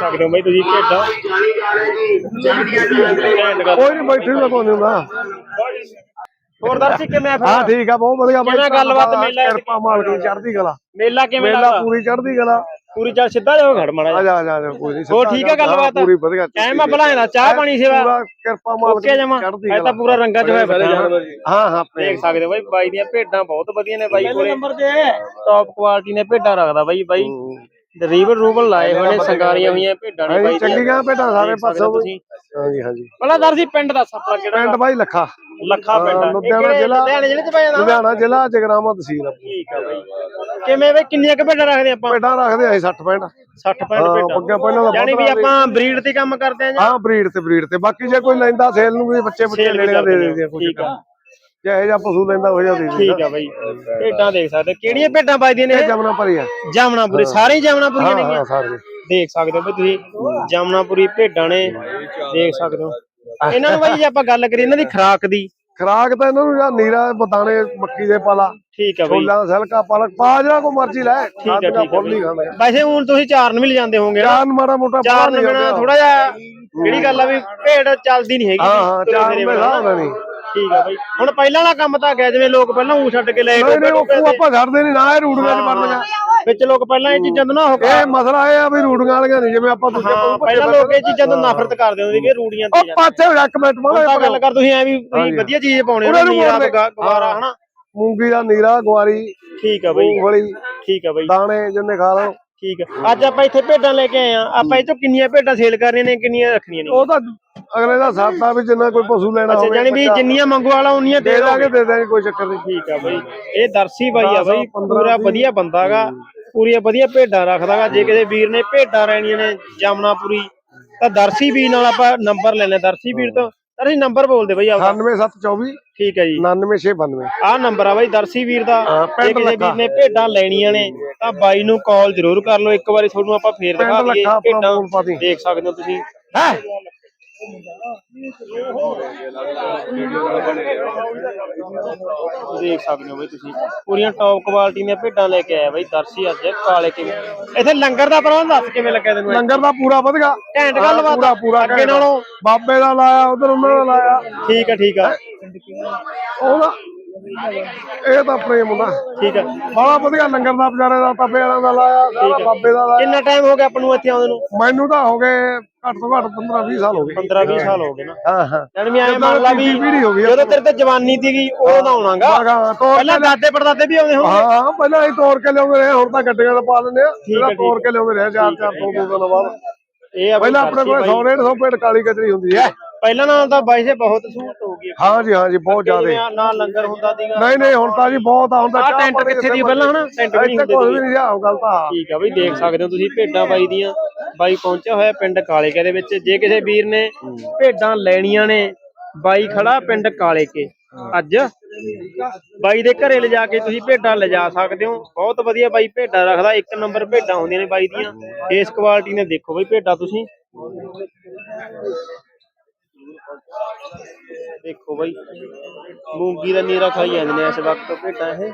ਸਕਦੇ ਹੋ ਬਾਈ ਤੁਸੀਂ ਭੇਡਾਂ। ਕੋਈ ਨਹੀਂ ਬੈਠੇ ਨਾ ਕੋਈ ਹੁੰਦਾ। ਹੋਰ ਦਰਸ਼ਕ ਕਿਵੇਂ ਆ ਹਾਂ ਠੀਕ ਆ ਬਹੁਤ ਵਧੀਆ ਬਾਈ ਕਿਵੇਂ ਗੱਲਬਾਤ ਮੇਲਾ? ਕਿਰਪਾ ਮਾਲਕ ਦੀ ਚੜ੍ਹਦੀ ਕਲਾ। ਮੇਲਾ ਕਿਵੇਂ ਮੇਲਾ ਲੱਗਦਾ? ਪੂਰੀ ਚੜ੍ਹਦੀ ਕਲਾ। ਪੂਰੀ ਚੱਲ ਸਿੱਧਾ ਜਾਓ ਘੜ ਮਾੜਾ ਆ ਜਿਹਾ। ਜਾ ਆ ਜਾ, ਆ ਜਾ ਕੋਈ ਨਹੀਂ ਹੋਰ ਠੀਕ ਆ ਗੱਲਬਾਤ? ਪੂਰੀ ਵਧੀਆ ਐਂ ਮੈਂ ਬੁਲਾਇਆ ਚਾਹ ਪਾਣੀ ਸੇਵਾ। ਪੂਰਾ ਕਿਰਪਾ ਮਾਲਕ ਓਕੇ ਜਮਾ। ਚੜ੍ਹਦੀ ਐ ਤਾਂ ਪੂਰਾ ਰੰਗਾਂ ਚ ਹੋਇਆ ਬੈਠਾ ਹਾਂ ਹਾਂ ਦੇਖ ਸਕਦੇ ਹੋ ਬਾਈ ਬਾਈ ਦੀਆਂ ਭੇਡਾਂ ਬਹੁਤ ਵਧੀਆ ਨੇ ਬਾਈ ਕੋਲੇ। ਟੌਪ ਕੁਆਲਿਟੀ ਨੇ ਭੇਡਾਂ ਰੱਖਦਾ ਬਾਈ ਬਾਈ। ਰੀਬਨ ਰੂਬਨ ਲਾਏ ਹੋਏ ਨੇ ਸੰਗਾਰੀਆਂ ਹੋਈਆਂ ਭੇਡਾਂ ਨੇ ਬਾਈ ਚੰਗੀਆਂ ਭੇਡਾਂ ਸਾਰੇ ਪਾਸੋਂ ਹਾਂਜੀ ਹਾਂਜੀ। ਪਹਿਲਾਂ ਦਰਜੀ ਪਿੰਡ ਦੱਸ ਆਪਣਾ ਕਿਹੜਾ ਪਿੰਡ ਬਾਈ ਲੱਖਾ। ਲੱਖਾ ਪਿੰਡ ਲੁਧਿਆਣਾ ਜ਼ਿਲ੍ਹਾ। ਲੁਧਿਆਣਾ ਜ਼ਿਲ੍ਹੇ ਚ ਪੈ ਜਾਂਦਾ? ਲੁਧਿਆਣਾ ਜ਼ਿਲ੍ਹਾ ਜਗਰਾਮਾ ਤਹਿਸੀਲ। ਠੀਕ ਆ ਬਾਈ। ਕਿਵੇਂ ਬਈ ਕਿੰਨੀਆਂ ਕੁ ਭੇਡਾਂ ਰੱਖਦੇ ਆਪਾਂ? ਭੇਡਾਂ ਰੱਖਦੇ ਆ 60 65 60 ਪੈਂਟ ਹਾਂ, ਭੇਡਾਂ। ਅੱਗੇ ਪਹਿਲਾਂ ਤਾਂ ਯਾਨੀ ਵੀ ਆਪਾਂ ਬਰੀਡ ਤੇ ਕੰਮ ਕਰਦੇ ਆਂ ਜਾਂ? ਹਾਂ ਬਰੀਡ ਤੇ ਬਰੀਡ ਤੇ। ਬਾਕੀ ਜੇ ਕੋਈ ਲੈਂਦਾ ਸੇਲ ਨੂੰ ਵੀ ਬੱਚੇ ਬੱਚੇ ਲੈਣੇ ਦੇ ਦੇ ਦੇ ਕੁਝ ਠੀਕ ਆ। ਜੇ ਜਿਹਾ ਪਸ਼ੂ ਲੈਂਦਾ ਉਹ ਜਿਹਾ ਦੇ ਦੇ ਠੀਕ ਆ ਬਾਈ। ਭੇਡਾਂ ਦੇਖ ਸਕਦੇ। ਕਿਹੜੀਆਂ ਭੇਡਾਂ ਵੱਜਦੀਆਂ ਨੇ ਇਹ? ਜਮਨਾ ਭਰੀ ਆ। ਜਾਮਨਾਪੁਰੀ ਸਾਰੇ ਜਾਮਨਾਪੁਰੀਆਂ ਨੇ ਹਾਂ ਸਾਰੇ। ਦੇਖ ਸਕਦੇ ਹੋ ਬਈ ਤੁਸੀਂ ਜਾਮਨਾਪੁਰੀ ਭੇਡਾਂ ਨੇ ਦੇਖ ਸਕਦੇ ਹੋ। ਇਹਨਾਂ ਨੂੰ ਬਾਈ ਜੇ ਆਪਾਂ ਗੱਲ ਕਰੀਏ ਇਹਨਾਂ ਦੀ ਖੁਰਾਕ ਦੀ। ਖਰਾਕ ਤਾਂ ਇਹਨਾਂ ਨੂੰ ਜਾਂ ਨੀਰਾ ਬਦਾਣੇ ਮੱਕੀ ਦੇ ਪਾਲਾ ਠੀਕ ਆ ਬਾਈ। ਛੋਲਾ ਸਲਕਾ ਪਾਲਕ ਪਾ ਜਿਹੜਾ ਕੋ ਮਰਜ਼ੀ ਲੈ ਠੀਕ ਆ ਠੀਕ ਆ ਫੁੱਲ ਹੀ ਖਾਂਦਾ। ਵੈਸੇ ਹੁਣ ਤੁਸੀਂ ਚਾਰਨ ਵੀ ਲਿਜਾਂਦੇ ਹੋਵੋਗੇ ਨਾ। ਚਾਰ ਮਾੜਾ ਮੋਟਾ ਚਾਰਨ ਬਿਨਾ। ਥੋੜਾ ਜਿਹਾ ਜਿਹੜੀ ਗੱਲ ਆ ਵੀ ਭੇਡ ਚੱਲਦੀ ਨਹੀਂ ਹੈਗੀ। ਹਾਂ ਹਾਂ ਤੁਰੇ ਚਾਰ ਫਿਰੇ ਦੇ ਬਿਨਾਂ। ਹਿਸਾਬ ਨਾਲ ਨਹੀਂ। ਠੀਕ ਆ ਬਾਈ। ਹੁਣ ਪਹਿਲਾਂ ਵਾਲਾ ਕੰਮ ਤਾਂ ਗਿਆ ਜਿਵੇਂ ਲੋਕ ਪਹਿਲਾਂ ਉਹ ਛੱਡ ਕੇ ਲੈ ਨਹੀਂ ਨਹੀਂ ਉਹ ਉਹ ਆਪਾਂ ਛੱਡਦੇ ਨਹੀਂ ਨਾ ਇਹ ਰੂੜੀਆਂ ਚ ਬਣਨੀਆਂ ਵਿੱਚ ਲੋਕ ਪਹਿਲਾਂ ਇਹ ਚੀਜ਼ਾਂ ਤੋਂ ਨਾ ਹੋ ਇਹ ਮਸਲਾ ਇਹ ਆ ਵੀ ਰੂੜੀਆਂ ਵਾਲੀਆਂ ਨਹੀਂ ਜਿਵੇਂ ਆਪਾਂ ਦੂਜੇ ਪਹਿਲਾਂ ਲੋਕ ਇਹ ਚੀਜ਼ਾਂ ਤੋਂ ਨਫ਼ਰਤ ਕਰਦੇ ਹੁੰਦੇ ਕਿ ਰੂੜੀਆਂ ਤੇ ਉਹ ਪਾਸੇ ਹੋ ਜਾ ਇੱਕ ਮਿੰਟ ਮਾੜਾ ਗੱਲ ਕਰ ਤੁਸੀਂ ਐ ਵੀ ਤੁਸੀਂ ਵਧੀਆ ਚੀਜ਼ ਪਾਉਣੇ ਹੋ ਨੂੰ ਨੀਰਾ। ਗਵਾਰਾ ਹਨਾ? ਮੂੰਗੀ ਦਾ ਨੀਰਾ ਗਵਾਰੀ ਠੀਕ ਆ ਬਾਈ। ਮੂੰਗਫਲੀ ਠੀਕ ਆ ਬਾਈ। ਦਾਣੇ ਜਿੰਨੇ ਖਾ ਲਓ। ਠੀਕ ਆ। ਅੱਜ ਆਪਾਂ ਇੱਥੇ ਭੇਡਾਂ ਲੈ ਕੇ ਆਏ ਆ ਆਪਾਂ ਇਹ ਚੋਂ ਕਿੰਨੀਆਂ ਭੇਡਾਂ ਸੇਲ ਕਰਨੀਆਂ ਨੇ ਕਿੰਨੀਆਂ ਰੱਖਣੀਆਂ ਨੇ? ਉਹ ਤਾਂ ਅਗਲੇ ਦਾ ਸਾਥਾ ਵੀ ਜਿੰਨਾ ਕੋਈ ਪਸ਼ੂ ਲੈਣਾ ਅੱਛਾ ਹੋਵੇ ਜਾਨੀ ਵੀ ਜਿੰਨੀਆਂ ਮੰਗੋ ਵਾਲਾ ਉਨੀਆਂ ਦੇ ਦਾਂਗੇ ਦੇ ਦਾਂਗੇ ਕੋਈ ਚੱਕਰ ਨਹੀਂ। ਠੀਕ ਆ ਬਾਈ। ਇਹ ਦਰਸੀ ਬਾਈ ਆ ਬਾਈ ਪੂਰਾ। ਵਧੀਆ ਬੰਦਾਗਾ ਪੂਰੀਆਂ ਵਧੀਆ ਭੇਡਾਂ ਰੱਖਦਾਗਾ। ਜੇ ਕਿਸੇ ਵੀਰ ਨੇ ਭੇਡਾਂ ਲੈਣੀਆਂ ਨੇ ਜਾਮਨਾਪੁਰੀ ਤਾਂ ਦਰਸੀ ਵੀਰ ਨਾਲ ਆਪਾਂ ਨੰਬਰ ਲੈਣੇ ਦਰਸੀ ਵੀਰ ਤੋਂ ਦਰਸੀ ਨੰਬਰ ਬੋਲਦੇ ਬਾਈ ਆਪਦਾ। 98724 ਠੀਕ ਹੈ ਜੀ। 99692 ਆਹ ਨੰਬਰ ਆ ਬਾਈ ਦਰਸੀ ਵੀਰ ਦਾ। ਹਾਂ, ਜੇ ਕਿਸੇ ਵੀਰ। ਨੇ ਭੇਡਾਂ ਲੈਣੀਆਂ ਨੇ ਤਾਂ ਬਾਈ ਨੂੰ ਕਾਲ ਜ਼ਰੂਰ ਕਰ ਲਓ ਇੱਕ ਵਾਰੀ ਤੁਹਾਨੂੰ ਆਪਾਂ ਫੇਰ ਦਿਖਾ ਦਈਏ ਭੇਡਾਂ। ਦੇਖ ਸਕਦੇ ਹੋ ਤੁਸੀਂ। ਹੈ? ਦੇਖ ਸਕਦੇ ਹੋ ਬਈ ਤੁਸੀਂ। ਪੂਰੀਆਂ ਟੌਪ ਕੁਆਲਿਟੀ ਦੀਆਂ ਭੇਡਾਂ ਲੈ ਕੇ ਆਇਆ ਬਈ ਦਰਸ਼ੀ ਅੱਜ ਕਾਲੇ ਕਿਵੇਂ? ਇੱਥੇ ਲੰਗਰ ਦਾ ਪ੍ਰਬੰਧ ਦੱਸ ਕਿਵੇਂ ਲੱਗਿਆ ਤੈਨੂੰ ਲੰਗਰ ਦਾ ਪੂਰਾ ਵਧਗਾ ਘੈਂਟ ਗੱਲਬਾਤ ਪੂਰਾ ਪੂਰਾ ਅੱਗੇ। ਨਾਲੋਂ ਬਾਬੇ ਦਾ ਲਾਇਆ ਉਧਰ ਉਹਨਾਂ ਦਾ ਲਾਇਆ। ਠੀਕ ਆ ਠੀਕ ਆ। ਉਹਦਾ ਇਹ ਤਾਂ ਪ੍ਰੇਮ ਹੁੰਦਾ ਠੀਕ ਆ ਬੜਾ ਵਧੀਆ ਲੰਗਰ ਦਾ ਵਿਚਾਰੇ ਦਾ ਤਪੇ ਵਾਲਿਆਂ ਦਾ ਲਾਇਆ ਸਾਰਾ ਬਾਬੇ ਦਾ ਲਾਇਆ। ਕਿੰਨਾ ਟਾਈਮ ਹੋ ਗਿਆ ਆਪਾਂ ਨੂੰ ਇੱਥੇ ਆਉਂਦੇ ਨੂੰ? ਮੈਨੂੰ ਤਾਂ ਹੋ ਗਏ ਘੱਟ ਤੋਂ ਘੱਟ 15 20 ਸਾਲ ਹੋ ਗਏ। 15 20 ਸਾਲ ਹੋ ਗਏ ਨਾ। ਹਾਂ ਹਾਂ। ਯਾਨੀ ਐਂ ਮੰਨ ਲਾ ਵੀ ਹੋ। ਜਦੋਂ ਤੇਰੇ ਤੇ ਜਵਾਨੀ ਸੀਗੀ ਉਦੋਂ ਦਾ ਆਉਣਾਗਾ ਹਾਂ ਪਹਿਲਾਂ ਦਾਦੇ ਪੜਦਾਦੇ ਵੀ ਆਉਂਦੇ ਹੋਣਗੇ। ਹਾਂ ਪਹਿਲਾਂ ਅਸੀਂ ਤੋੜ ਕੇ ਲਿਆਉਂਦੇ ਰਹੇ ਹੁਣ ਤਾਂ ਗੱਡੀਆਂ ਦਾ ਪਾ ਲੈਂਦੇ ਆ। ਹੈ, ਤੋੜ ਕੇ ਲਿਆਉਂਦੇ ਰਹੇ ਚਾਰ ਚਾਰ ਦੋ ਦੋ ਦਿਨਾਂ ਬਾਅਦ। ਇਹ ਪਹਿਲਾਂ ਆਪਣੇ ਕੋਲ 100 150 ਪੇਟ ਕਾਲੀ ਕਚਰੀ ਹੁੰਦੀ ਹੈ। ਪਹਿਲਾਂ ਨਾਲ ਤਾਂ ਬਾਈ ਸੇ ਬਹੁਤ ਸਹੂਲਤ ਹੋ ਗਈ ਹਾਂ ਜੀ ਹਾਂ ਜੀ ਬਹੁਤ ਜ਼ਿਆਦਾ। ਨਾ ਲੰਗਰ ਹੁੰਦਾ ਸੀਗਾ। ਨਹੀਂ ਨਹੀਂ ਹੁਣ ਤਾਂ ਜੀ ਬਹੁਤ ਆ ਆਹ ਚਾਹ ਟੈਂਟ ਕਿੱਥੇ ਦੀ ਪਹਿਲਾਂ ਹਨਾ? ਟੈਂਟ ਵੀ ਨਹੀਂ ਇੱਥੇ ਹੁੰਦੇ ਕੁਝ ਸੀਗੇ। ਵੀ ਨਹੀਂ ਆ ਗੱਲ ਤਾਂ। ਆ। ਠੀਕ ਆ ਬਈ ਦੇਖ ਸਕਦੇ ਹੋ ਤੁਸੀਂ ਭੇਡਾਂ ਬਾਈ ਦੀਆਂ। ਬਾਈ ਪਹੁੰਚਿਆ ਹੋਇਆ ਪਿੰਡ ਕਾਲੇਕੇ ਦੇ ਵਿੱਚ। ਜੇ ਕਿਸੇ ਵੀਰ ਨੇ ਭੇਡਾਂ ਲੈਣੀਆਂ ਨੇ ਬਾਈ ਖੜਾ ਪਿੰਡ ਕਾਲੇਕੇ। ਅੱਜ ਬਾਈ ਦੇ ਘਰੇ ਲਿਜਾ ਕੇ ਤੁਸੀਂ ਭੇਡਾਂ ਲਿਜਾ ਸਕਦੇ ਹੋ। ਬਹੁਤ ਵਧੀਆ ਬਾਈ ਭੇਡਾਂ ਰੱਖਦਾ। ਇੱਕ ਨੰਬਰ ਭੇਡਾਂ ਹੁੰਦੀਆਂ ਨੇ ਬਾਈ ਦੀਆਂ। ਇਸ ਕੁਆਲਿਟੀ ਨੇ ਦੇਖੋ ਬਈ ਭੇਡਾਂ ਤੁਸੀਂ। ਦੇਖੋ ਬਈ ਮੂੰਗੀ ਦਾ ਨੀਰਾ ਖਾਈ ਜਾਂਦੇ ਨੇ ਇਸ ਵਕਤ ਭੇਡਾਂ ਇਹ।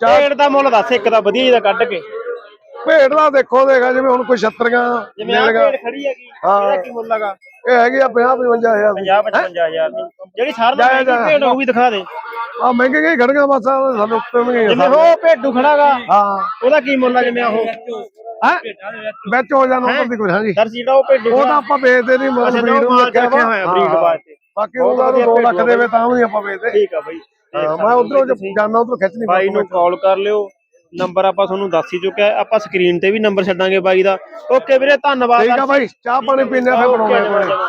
ਭੇਡ ਦਾ ਮੁੱਲ ਦੱਸ ਇੱਕ ਦਾ ਵਧੀਆ ਜਿਹਦਾ ਕੱਢ ਕੇ। ਭੇਡ ਦਾ ਦੇਖੋ ਦੇਖਾ ਜਿਵੇਂ ਹੁਣ ਕੋਈ ਛੱਤਰੀਆਂ ਜਿਵੇਂ ਆ ਨੇੜੀਆਂ, ਭੇਡ ਖੜੀ ਹੈਗੀ ਹਾਂ। ਇਹਦਾ ਕੀ ਮੁੱਲ ਹੈਗਾ? ਇਹ ਹੈਗੀ ਆ 50 55000 ਦੀ। 50 55000 ਦੀ। ਜਿਹੜੀ ਸਾਰ ਦਾ ਜਾਇਜ਼ ਆ। ਭੇਡ ਉਹ ਵੀ ਦਿਖਾ ਦੇ। ਆ ਮਹਿੰਗੇ ਗਏ ਖੜੀਆਂ ਬਸ ਆਹ ਸਾਨੂੰ ਉੱਤੇ ਨਹੀਂ ਜਿਵੇਂ ਉਹ ਭੇਡੂ ਖੜਾਗਾ ਹਾਂ। ਉਹਦਾ ਕੀ ਮੁੱਲ ਆ ਜਿਵੇਂ ਉਹ? ਹੈ? ਵਿੱਚ। ਹੋ ਜਾਣਾ ਉੱਪਰ ਦੀ ਕੋਈ ਹਾਂਜੀ। ਸਰ ਜਿਹੜਾ ਉਹ ਭੇਡੂ ਉਹ ਤਾਂ ਆਪਾਂ ਵੇਚਦੇ ਨਹੀਂ ਅੱਛਾ, ਮਤਲਬ ਬਰੀਡ ਨੂੰ ਰੱਖਿਆ ਰੱਖਿਆ ਹੋਇਆ breed ਵਾਸਤੇ। ਬਾਕੀ ਬਹੁਤ ਉਹਦਾ ਵਧੀਆ 2 ਭੇਡੂ ਲੱਖ ਦੇਵੇ ਤਾਂ ਵੀ ਨਹੀਂ ਆਪਾਂ ਵੇਚਦੇ। ਠੀਕ ਆ ਬਾਈ ਹਾਂ, ਮੈਂ ਉਧਰੋਂ ਜਾਣਾ ਉਧਰੋਂ ਖਿੱਚ ਨਹੀਂ ਬਾਈ ਨੂੰ ਕਾਲ ਕਰ ਲਿਓ। ਨੰਬਰ ਆਪਾਂ ਤੁਹਾਨੂੰ ਦੱਸ ਹੀ ਚੁੱਕਿਆ ਹੈ। ਆਪਾਂ ਸਕਰੀਨ ਤੇ ਵੀ ਨੰਬਰ ਛੱਡਾਂਗੇ ਬਾਈ ਦਾ। ਓਕੇ ਵੀਰੇ ਧੰਨਵਾਦ। ਠੀਕ ਆ ਬਾਈ ਚਾਹ ਪਾਣੀ ਪੀਣੇ ਆ ਫਿਰ ਜਮਾਂ।